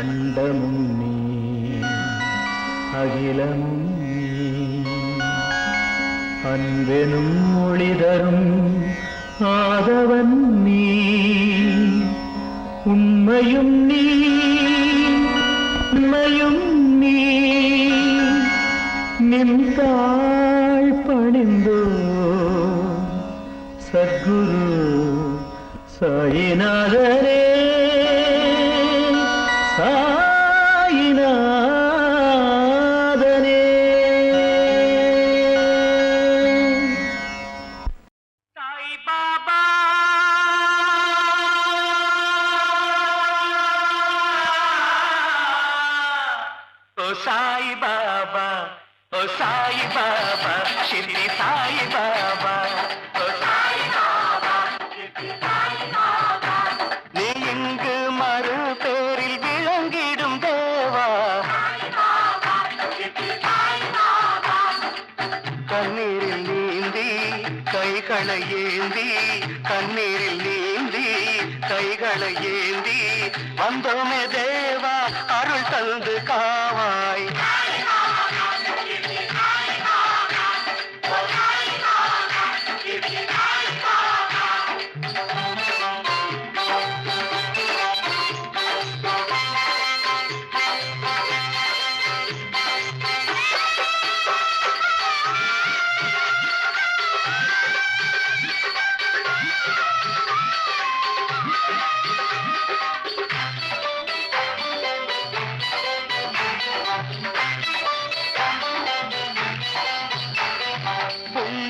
அண்டமும் நீ அகிலமும் அன்பெனும் மொழி ஆதவன் நீ உண்மையும் நீ உண்மையும் நீ. நின்றாள் பணிந்தோ சத்குரு சாயினாதே சாய் பாபா ஓ சாய் பாபா ஷிர்டி சாய் பாபா நீ இங்கு மறு பேரில் விளங்கிடும் தேவா. கண்ணீரில் நீந்தி கைகளை ஏந்தி கண்ணீரில் நீந்தி கைகளை ஏந்தி வந்தோமே தேவா அருள் தந்து காவாய்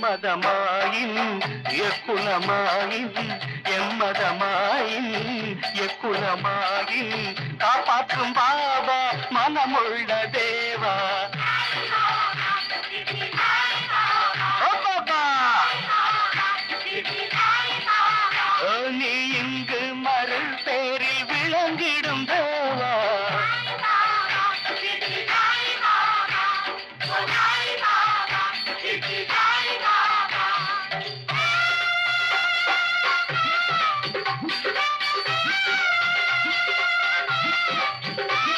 எம்மதமாயின் எக்குலமாயின் எம்மதமாயின் எக்குலமாயின். காப்பாற்றும் பாபா மனமுள்ள தேவா பேசும்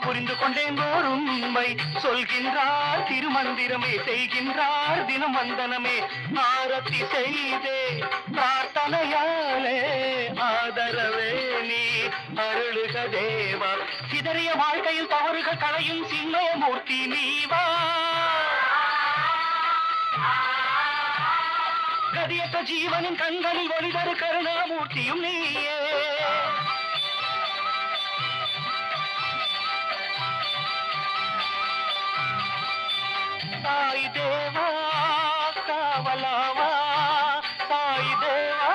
புரிந்து கொண்டேன் ஓர் உண்மை. சொல்கின்றார் திருமந்திரமே செய்கின்றார் தினம் வந்தனமே ஆரத்தி செய்தே பிரார்த்தனையாலே ஆதரவே நீ அருளுக தேவா. சிதறிய வாழ்க்கையில் தவறுகள் களையும் சின்மயமூர்த்தி நீவா. கதியற்ற ஜீவனின் கண்களில் ஒளிதரு கருணாமூர்த்தியும் நீயே. தாய் தேவா காவலாவா தாய் தேவா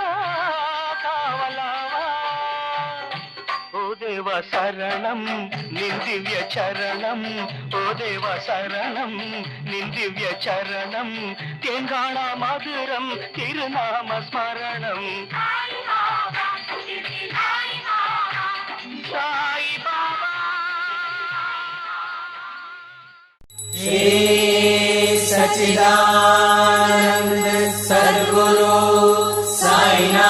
காவலாவா ஓ தேவ சரணம் நிந்திவ்ய சரணம். ஓ தேவ சரணம் நிந்திவ்ய சரணம். தேங்காணா மதுரம் திருநாம ஸ்மரணம். சாய் பாபா. सच्चिदानन्द सद्गुरु साईना